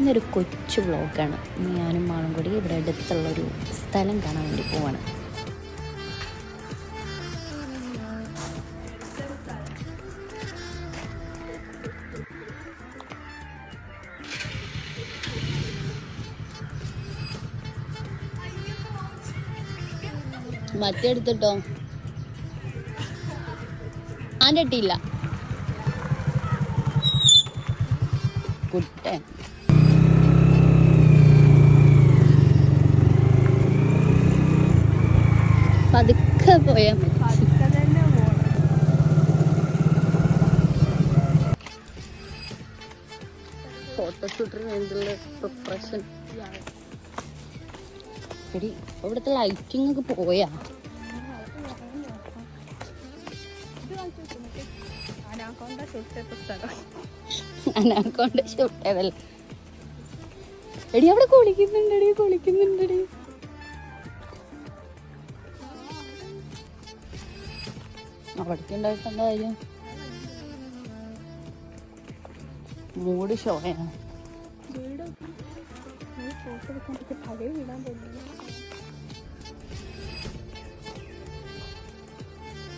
ഇന്നൊരു കൊച്ചു വ്ളോഗാണ്. ഞാനും മാളും കൂടി ഇവിടെ അടുത്തുള്ളൊരു സ്ഥലം കാണാൻ വേണ്ടി പോവാണ്. മറ്റേ എടുത്തിട്ടോ? ആന്റെ ഇട്ടില്ല കുട്ടൻ. പതുക്കെ പോയാൽ മതി. എടി ഇവിടുത്തെ ലൈറ്റിംഗ് ഒക്കെ പോയാ. അനാക്കൊണ്ട് ചുട്ടതല്ല എടി അവിടെ കുളിക്കുന്നുണ്ടടി കുളിക്കുന്നുണ്ടടി. എന്താ കാര്യം? മൂടി ഷോയാണ്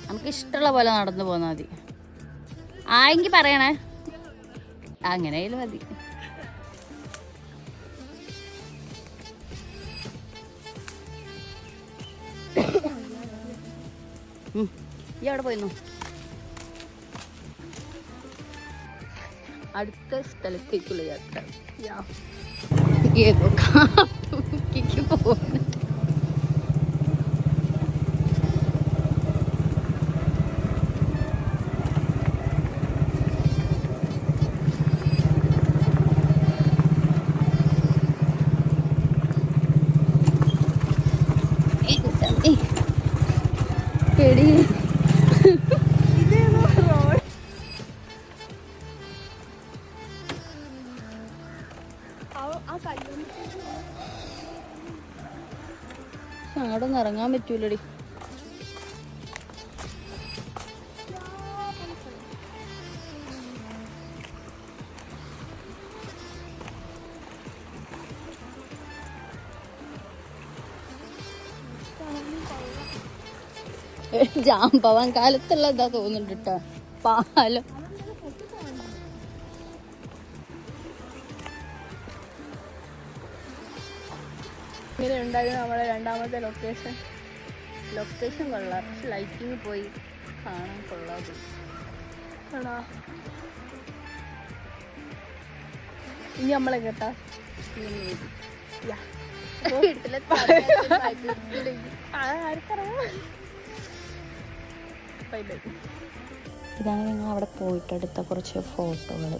നമുക്ക് ഇഷ്ടമുള്ള പോലെ നടന്നു പോന്നാ മതി. ആയെങ്കി പറയണേ. അങ്ങനെ മതി. ഉം. ഈ അവിടെ പോയിരുന്നു അടുത്ത സ്ഥലത്തേക്കുള്ള യാത്ര ഏതോ കാട്ടുക്ക് പോകുന്നു എടി അവിടെ നിന്ന് ഇറങ്ങാൻ പറ്റൂലടി. ജാമ്പവാൻ കാലത്തുള്ളതാ തോന്നുന്നുണ്ട് കേട്ടോ പാലം ഇങ്ങനെ ഉണ്ടായിരുന്നു നമ്മുടെ രണ്ടാമത്തെ ലൊക്കേഷൻ ലൊക്കേഷൻ കൊള്ളാം. ലൈറ്റിങ് പോയി. കാണാൻ കൊള്ളാതെ ആണോ? ഇനി നമ്മളെ കേട്ടാ ഇതാണ് ഞങ്ങൾ അവിടെ പോയിട്ട് എടുത്ത കുറച്ച് ഫോട്ടോകൾ